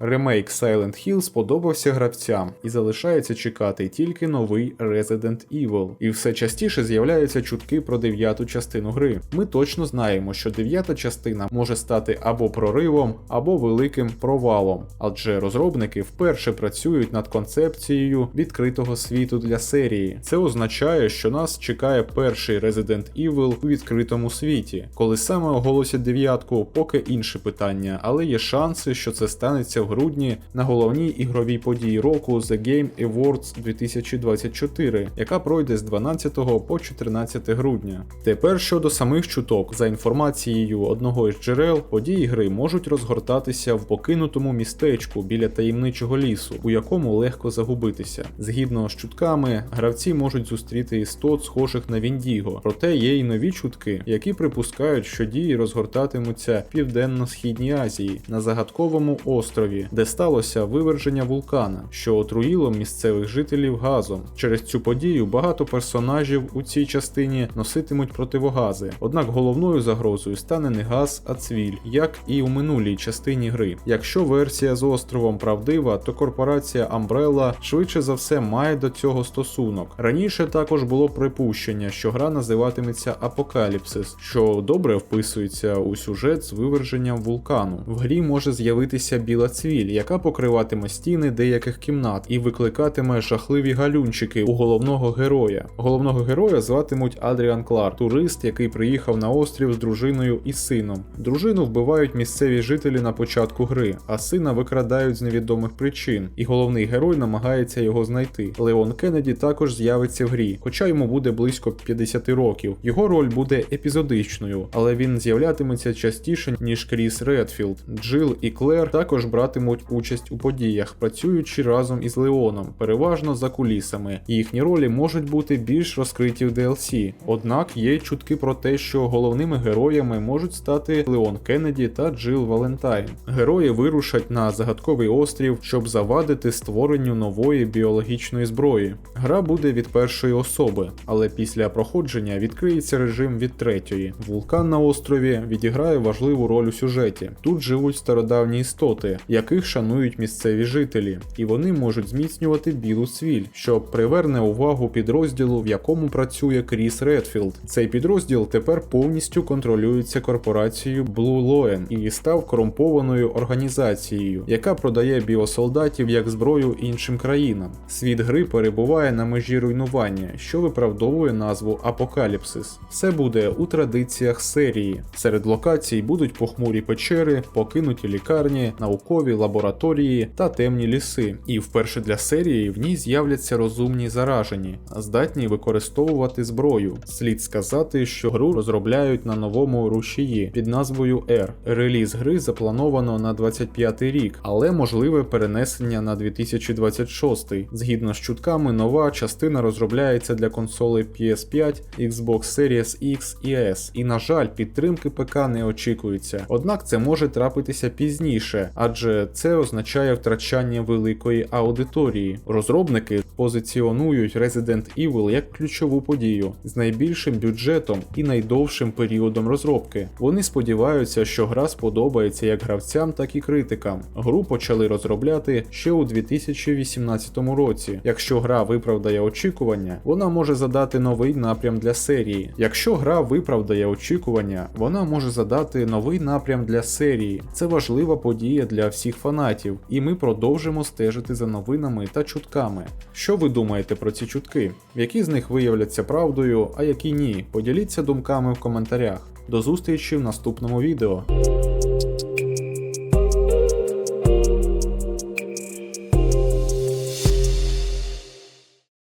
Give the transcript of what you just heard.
Ремейк Silent Hill сподобався гравцям і залишається чекати тільки новий Resident Evil. І все частіше з'являються чутки про дев'яту частину гри. Ми точно знаємо, що дев'ята частина може стати або проривом, або великим провалом, адже розробники вперше працюють над концепцією відкритого світу для серії. Це означає, що нас чекає перший Resident Evil у відкритому світі. Коли саме оголосять дев'ятку, поки інше питання, але є шанси, що це станеться грудні на головній ігровій події року The Game Awards 2024, яка пройде з 12 по 14 грудня. Тепер щодо самих чуток, за інформацією одного із джерел, події гри можуть розгортатися в покинутому містечку біля таємничого лісу, у якому легко загубитися. Згідно з чутками, гравці можуть зустріти істот, схожих на Віндіго. Проте є й нові чутки, які припускають, що дії розгортатимуться в південно-східній Азії на загадковому острові, де сталося виверження вулкана, що отруїло місцевих жителів газом. Через цю подію багато персонажів у цій частині носитимуть противогази. Однак головною загрозою стане не газ, а цвіль, як і у минулій частині гри. Якщо версія з островом правдива, то корпорація Umbrella швидше за все має до цього стосунок. Раніше також було припущення, що гра називатиметься Апокаліпсис, що добре вписується у сюжет з виверженням вулкану. В грі може з'явитися біла цвіль, яка покриватиме стіни деяких кімнат і викликатиме жахливі галюнчики у головного героя. Головного героя зватимуть Адріан Кларк, турист, який приїхав на острів з дружиною і сином. Дружину вбивають місцеві жителі на початку гри, а сина викрадають з невідомих причин, і головний герой намагається його знайти. Леон Кеннеді також з'явиться в грі, хоча йому буде близько 50 років. Його роль буде епізодичною, але він з'являтиметься частіше ніж Кріс Редфілд. Джил і Клер також братимуть участь у подіях, працюючи разом із Леоном, переважно за кулісами. Їхні ролі можуть бути більш розкриті в DLC. Однак є чутки про те, що головними героями можуть стати Леон Кеннеді та Джил Валентайн. Герої вирушать на загадковий острів, щоб завадити створенню нової біологічної зброї. Гра буде від першої особи, але після проходження відкриється режим від третьої. Вулкан на острові відіграє важливу роль у сюжеті. Тут живуть стародавні істоти, яких шанують місцеві жителі, і вони можуть зміцнювати білу цвіль, що приверне увагу підрозділу, в якому працює Кріс Редфілд. Цей підрозділ тепер повністю контролюється корпорацією Blue Loen і став корумпованою організацією, яка продає біосолдатів як зброю іншим країнам. Світ гри перебуває на межі руйнування, що виправдовує назву Апокаліпсис. Все буде у традиціях серії. Серед локацій будуть похмурі печери, покинуті лікарні, наукові лабораторії та темні ліси. І вперше для серії в ній з'являться розумні заражені, здатні використовувати зброю. Слід сказати, що гру розробляють на новому рушії під назвою R. Реліз гри заплановано на 25 рік, але можливе перенесення на 2026. Згідно з чутками, нова частина розробляється для консолей PS5, Xbox Series X і S. І на жаль, підтримки ПК не очікується. Однак це може трапитися пізніше, адже це означає втрачання великої аудиторії. Розробники позиціонують Resident Evil як ключову подію з найбільшим бюджетом і найдовшим періодом розробки. Вони сподіваються, що гра сподобається як гравцям, так і критикам. Гру почали розробляти ще у 2018 році. Якщо гра виправдає очікування, вона може задати новий напрям для серії. Якщо гра виправдає очікування, вона може задати новий напрям для серії. Це важлива подія для всіх фанатів, і ми продовжимо стежити за новинами та чутками. Що ви думаєте про ці чутки? Які з них виявляться правдою, а які ні? Поділіться думками в коментарях. До зустрічі в наступному відео.